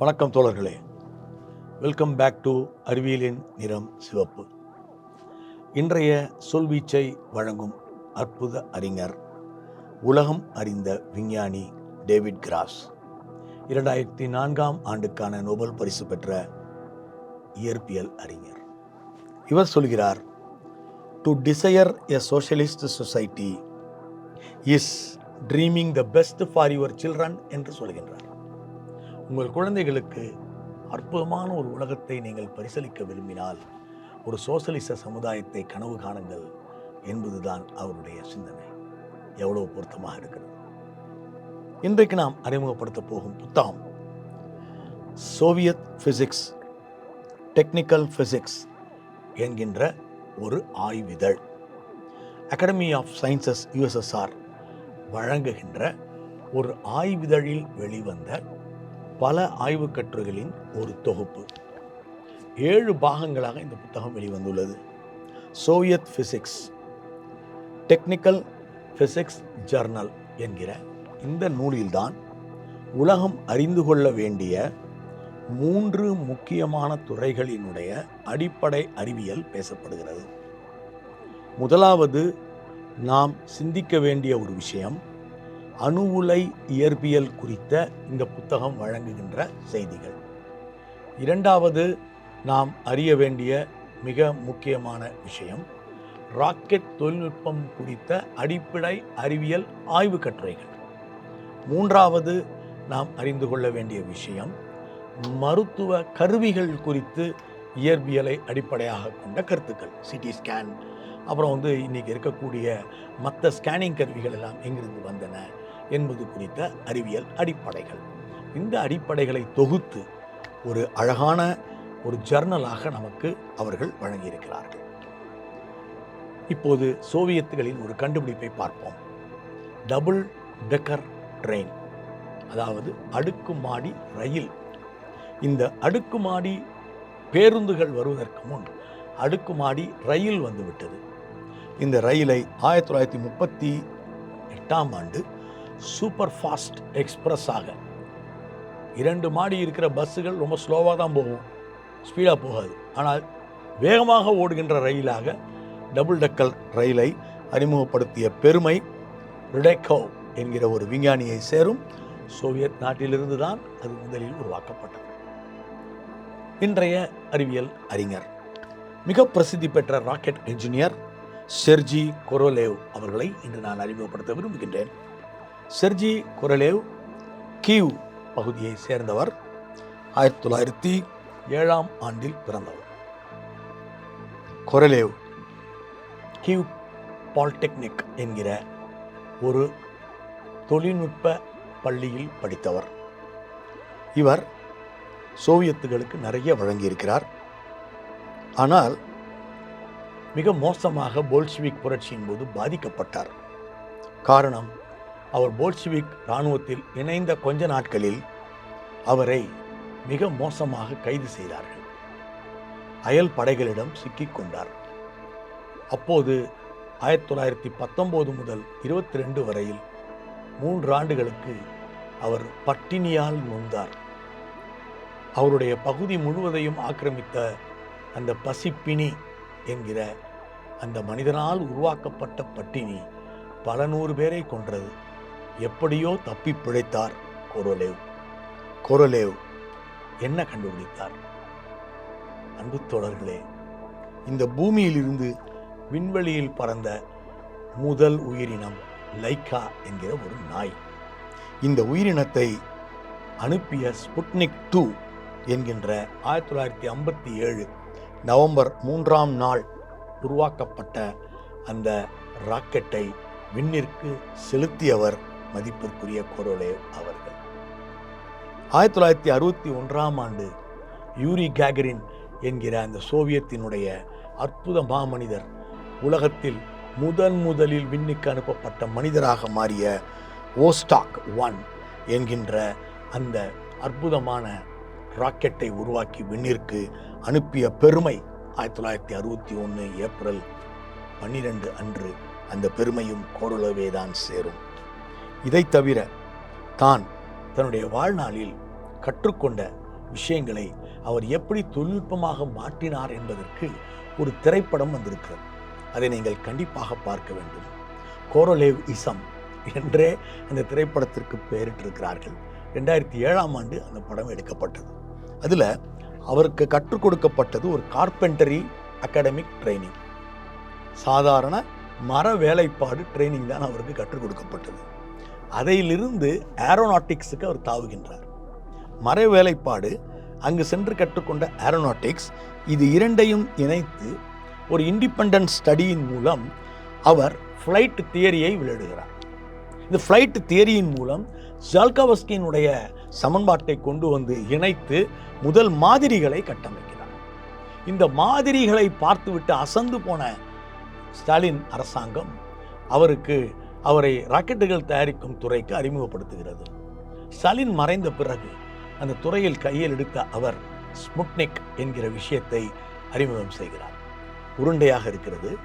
வணக்கம் தோழர்களே. Welcome back to அறிவியலின் நிறம் சிவப்பு. இன்றைய சொல்வீச்சை வழங்கும் அற்புத அறிஞர் உலகம் அறிந்த விஞ்ஞானி டேவிட் கிராஸ். இரண்டாயிரத்தி நான்காம் ஆண்டுக்கான நோபல் பரிசு பெற்ற இயற்பியல் அறிஞர். இவர் சொல்கிறார் to desire a socialist society is dreaming the best for your children என்று சொல்கின்றார். உங்கள் குழந்தைகளுக்கு அற்புதமான ஒரு உலகத்தை நீங்கள் பரிசீலிக்க விரும்பினால் ஒரு சோசலிச சமுதாயத்தை கனவு காணுங்கள் என்பதுதான் அவருடைய சிந்தனை. எவ்வளவு பொருத்தமாக இருக்கிறது. இன்றைக்கு நாம் அறிமுகப்படுத்த போகும் புத்தகம் சோவியத் பிசிக்ஸ் டெக்னிக்கல் பிசிக்ஸ் என்கின்ற ஒரு ஆய்விதழ். அகாடமி ஆஃப் சயின்சஸ் யுஎஸ்எஸ்ஆர் வழங்குகின்ற ஒரு ஆய்விதழில் வெளிவந்த பல ஆய்வுக் கட்டுரைகளின் ஒரு தொகுப்பு. ஏழு பாகங்களாக இந்த புத்தகம் வெளிவந்துள்ளது. Soviet physics technical physics journal என்கிற இந்த நூலில்தான் உலகம் அறிந்து கொள்ள வேண்டிய மூன்று முக்கியமான துறைகளினுடைய அடிப்படை அறிவியல் பேசப்படுகிறது. முதலாவது நாம் சிந்திக்க வேண்டிய ஒரு விஷயம் அணு உலை இயற்பியல் குறித்த இந்த புத்தகம் வழங்குகின்ற செய்திகள். இரண்டாவது நாம் அறிய வேண்டிய மிக முக்கியமான விஷயம் ராக்கெட் தொழில்நுட்பம் குறித்த அடிப்படை அறிவியல் ஆய்வு கட்டுரைகள். மூன்றாவது நாம் அறிந்து கொள்ள வேண்டிய விஷயம் மருத்துவ கருவிகள் குறித்து இயற்பியலை அடிப்படையாக கொண்ட கருத்துக்கள் சிடி ஸ்கேன் அப்புறம் வந்து இன்றைக்கி இருக்கக்கூடிய மற்ற ஸ்கேனிங் கருவிகள் எல்லாம் எங்கிருந்து வந்தன என்பது குறித்த அறிவியல் அடிப்படைகள். இந்த அடிப்படைகளை தொகுத்து ஒரு அழகான ஒரு ஜர்னலாக நமக்கு அவர்கள் வழங்கியிருக்கிறார்கள். இப்போது சோவியத்துகளின் ஒரு கண்டுபிடிப்பை பார்ப்போம். டபுள் டெக்கர் ட்ரெயின் அதாவது அடுக்குமாடி ரயில். இந்த அடுக்குமாடி பேருந்துகள் வருவதற்கு முன் அடுக்குமாடி ரயில் வந்துவிட்டது. இந்த ரயிலை ஆயிரத்தி தொள்ளாயிரத்தி முப்பத்தி எட்டாம் ஆண்டு சூப்பர் ஃபாஸ்ட் எக்ஸ்பிரஸாக. இரண்டு மாடி இருக்கிற பஸ்ஸுகள் ரொம்ப ஸ்லோவாக தான் போகும். ஸ்பீடாக போகாது. ஆனால் வேகமாக ஓடுகின்ற ரயிலாக டபுள் டக்கல் ரயிலை அறிமுகப்படுத்திய பெருமை ரிடெக்கோ என்கிற ஒரு விஞ்ஞானியை சேரும். சோவியத் நாட்டிலிருந்து தான் அது முதலில் உருவாக்கப்பட்டது. இன்றைய அறிவியல் அறிஞர் மிக பிரசித்தி பெற்ற ராக்கெட் என்ஜினியர் செர்ஜி கொரோலேவ் அவர்களை இன்று நான் அறிமுகப்படுத்த விரும்புகின்றேன். செர்ஜி குரலேவ் கீவ் பகுதியை சேர்ந்தவர் ஆயிரத்தி தொள்ளாயிரத்தி ஏழாம் ஆண்டில் பிறந்தவர். கொரலேவ் கீவ் பாலிடெக்னிக் என்கிற ஒரு தொழில்நுட்ப பள்ளியில் படித்தவர். இவர் சோவியத்துகளுக்கு நிறைய வழங்கியிருக்கிறார். ஆனால் மிக மோசமாக போல்ஷிவிக் புரட்சியின் போது பாதிக்கப்பட்டார். காரணம் அவர் போல்ஷிவிக் இராணுவத்தில் இணைந்த கொஞ்ச நாட்களில் அவரை மிக மோசமாக கைது செய்தார்கள். அயல் படைகளிடம் சிக்கிக் கொண்டார். அப்போது ஆயிரத்தி தொள்ளாயிரத்தி பத்தொம்போது முதல் இருபத்தி ரெண்டு வரையில் மூன்று ஆண்டுகளுக்கு அவர் பட்டினியால் நொந்தார். அவருடைய பகுதி முழுவதையும் ஆக்கிரமித்த அந்த பசிப்பினி என்கிற அந்த மனிதனால் உருவாக்கப்பட்ட பட்டினி பல நூறு பேரை கொன்றது. எப்படியோ தப்பி பிழைத்தார் கொரோலேவ். கொரோலேவ் என்ன கண்டுபிடித்தார்? அன்பு தோழர்களே இந்த பூமியிலிருந்து விண்வெளியில் பறந்த முதல் உயிரினம் லைக்கா என்கிற ஒரு நாய். இந்த உயிரினத்தை அனுப்பிய ஸ்புட்னிக் டூ என்கின்ற ஆயிரத்தி தொள்ளாயிரத்தி ஐம்பத்தி ஏழு நவம்பர் மூன்றாம் நாள் உருவாக்கப்பட்ட அந்த ராக்கெட்டை விண்ணிற்கு செலுத்தியவர் மதிப்பிற்குரிய கோரோலே அவர்கள். ஆயிரத்தி தொள்ளாயிரத்தி அறுபத்தி ஒன்றாம் ஆண்டு யூரி கேகரின் என்கிற அந்த சோவியத்தினுடைய அற்புத மாமனிதர் உலகத்தில் முதன் முதலில் விண்ணுக்கு அனுப்பப்பட்ட மனிதராக மாறிய ஓஸ்டாக் ஒன் என்கின்ற அந்த அற்புதமான ராக்கெட்டை உருவாக்கி விண்ணிற்கு அனுப்பிய பெருமை ஆயிரத்தி தொள்ளாயிரத்தி அறுபத்தி ஒன்று ஏப்ரல் பன்னிரெண்டு அன்று அந்த பெருமையும் கோரளவே தான் சேரும். இதை தவிர தான் தன்னுடைய வாழ்நாளில் கற்றுக்கொண்ட விஷயங்களை அவர் எப்படி தொழில்நுட்பமாக மாற்றினார் என்பதற்கு ஒரு திரைப்படம் வந்திருக்கிறது. அதை நீங்கள் கண்டிப்பாக பார்க்க வேண்டும். கோரோலேவ் இசம் என்றே அந்த திரைப்படத்திற்கு பெயரிட்டிருக்கிறார்கள். ரெண்டாயிரத்தி ஏழாம் ஆண்டு அந்த படம் எடுக்கப்பட்டது. அதில் அவருக்கு கற்றுக் கொடுக்கப்பட்டது ஒரு கார்பெண்டரி அகாடமிக் ட்ரைனிங். சாதாரண மர வேலைப்பாடு ட்ரைனிங் தான் அவருக்கு கற்றுக் கொடுக்கப்பட்டது. அதையிலிருந்து ஏரோநாட்டிக்ஸுக்கு அவர் தாவுகின்றார். மறை வேலைப்பாடு அங்கு சென்று கற்றுக்கொண்ட ஏரோநாட்டிக்ஸ் இது இரண்டையும் இணைத்து ஒரு இண்டிபெண்டன்ட் ஸ்டடியின் மூலம் அவர் ஃப்ளைட் தியரியை விளையிடுகிறார். இந்த ஃப்ளைட் தியரியின் மூலம் ஜால்காவஸ்கியினுடைய சமன்பாட்டை கொண்டு வந்து இணைத்து முதல் மாதிரிகளை கட்டமைக்கிறார். இந்த மாதிரிகளை பார்த்துவிட்டு அசந்து போன ஸ்டாலின் அரசாங்கம் அவருக்கு அவரை ராக்கெட்டுகள் தயாரிக்கும் துறைக்கு அறிமுகப்படுத்துகிறது. ஸ்டாலின் மறைந்த பிறகு அந்த துறையில் கையில் எடுத்த அவர் ஸ்புட்னிக் என்கிற விஷயத்தை அறிமுகம் செய்கிறார். உருண்டையாக இருக்கிறது.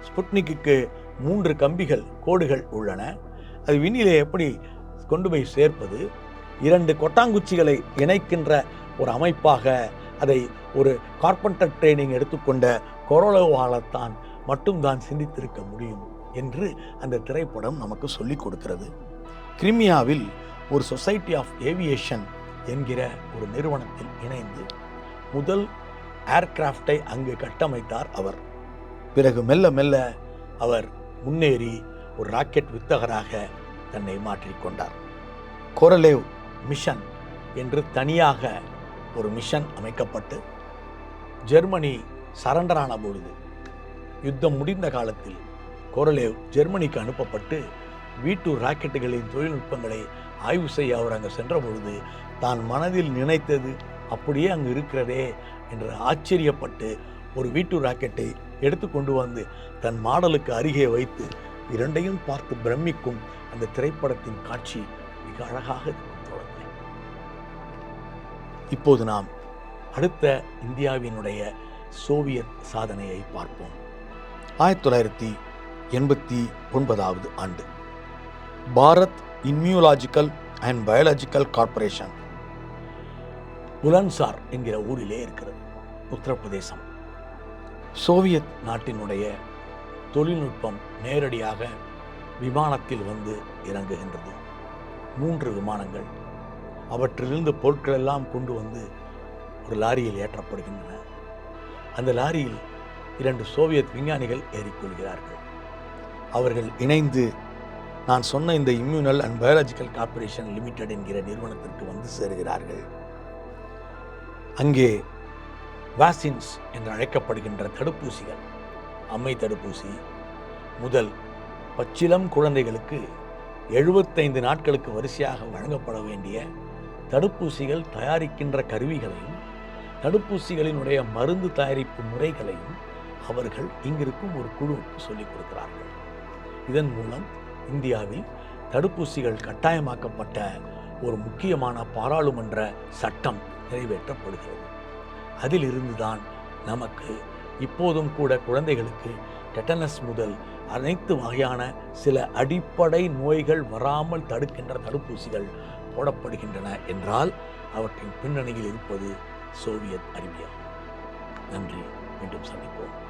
ஸ்புட்னிக்கு மூன்று கம்பிகள் கோடுகள் உள்ளன. அது விண்ணிலே எப்படி கொண்டு போய் சேர்ப்பது? இரண்டு கொட்டாங்குச்சிகளை இணைக்கின்ற ஒரு அமைப்பாக அதை ஒரு கார்பெண்டர் ட்ரைனிங் எடுத்துக்கொண்ட கொரோலோவாலத்தான் மட்டும்தான் சிந்தித்திருக்க முடியும். என்று அந்த திரைப்படம் நமக்கு சொல்லிக் கொடுக்கிறது. கிரிமியாவில் ஒரு சொசைட்டி ஆஃப் ஏவியேஷன் என்கிற ஒரு நிறுவனத்தில் இணைந்து முதல் ஏர்கிராஃப்டை அங்கு கட்டமைத்தார் அவர். பிறகு மெல்ல மெல்ல அவர் முன்னேறி ஒரு ராக்கெட் வித்தகராக தன்னை மாற்றிக்கொண்டார் கொரலேவ் மிஷன் என்று தனியாக ஒரு மிஷன் அமைக்கப்பட்டு ஜெர்மனி சரண்டரான பொழுது யுத்தம் முடிந்த காலத்தில் கோரலேவ் ஜெர்மனிக்கு அனுப்பப்பட்டு வீட்டு ராக்கெட்டுகளின் தொழில்நுட்பங்களை ஆய்வு செய்ய அவர் அங்கே சென்ற பொழுது தான் மனதில் நினைத்தது அப்படியே அங்கு இருக்கிறதே என்று ஆச்சரியப்பட்டு ஒரு வீட்டு ராக்கெட்டை எடுத்து கொண்டு வந்து தன் மாடலுக்கு அருகே வைத்து இரண்டையும் பார்த்து பிரமிக்கும் அந்த திரைப்படத்தின் காட்சி மிக அழகாக இருக்கும் இப்போது நாம் அடுத்த இந்தியாவினுடைய சோவியத் சாதனையை பார்ப்போம். ஆயிரத்தி தொள்ளாயிரத்தி எண்பத்தி ஒன்பதாவது ஆண்டு. Bharat immunological and biological corporation. Bulandshahr என்கிற ஊரிலே இருக்கிறது உத்தரப்பிரதேசம். சோவியத் நாட்டினுடைய தொழில்நுட்பம் நேரடியாக விமானத்தில் வந்து இறங்குகின்றது. மூன்று விமானங்கள் அவற்றிலிருந்து பொருட்கள் எல்லாம் கொண்டு வந்து ஒரு லாரியில் ஏற்றப்படுகின்றன. அந்த லாரியில் இரண்டு சோவியத் விஞ்ஞானிகள் ஏறிக்கொள்கிறார்கள். அவர்கள் இணைந்து நான் சொன்ன இந்த இம்யூனல் அண்ட் பயாலஜிக்கல் கார்ப்பரேஷன் லிமிடெட் என்கிற நிறுவனத்திற்கு வந்து சேருகிறார்கள். அங்கே வாசின்ஸ் என்று அழைக்கப்படுகின்ற தடுப்பூசிகள் அம்மை தடுப்பூசி முதல் பச்சிலம் குழந்தைகளுக்கு எழுபத்தைந்து நாட்களுக்கு வரிசையாக வழங்கப்பட வேண்டிய தடுப்பூசிகள் தயாரிக்கின்ற கருவிகளையும் தடுப்பூசிகளினுடைய மருந்து தயாரிப்பு முறைகளையும் அவர்கள் இங்கிருக்கும் ஒரு குழுவுக்கு சொல்லிக் கொடுக்கிறார்கள். இதன் மூலம் இந்தியாவில் தடுப்பூசிகள் கட்டாயமாக்கப்பட்ட ஒரு முக்கியமான பாராளுமன்ற சட்டம் நிறைவேற்றப்படுகிறது. அதிலிருந்துதான் நமக்கு இப்போதும் கூட குழந்தைகளுக்கு டெட்டனஸ் முதல் அனைத்து வகையான சில அடிப்படை நோய்கள் வராமல் தடுக்கின்ற தடுப்பூசிகள் போடப்படுகின்றன என்றால் அவற்றின் பின்னணியில் இருப்பது சோவியத் அறிவியல். நன்றி. மீண்டும் சந்திப்போம்.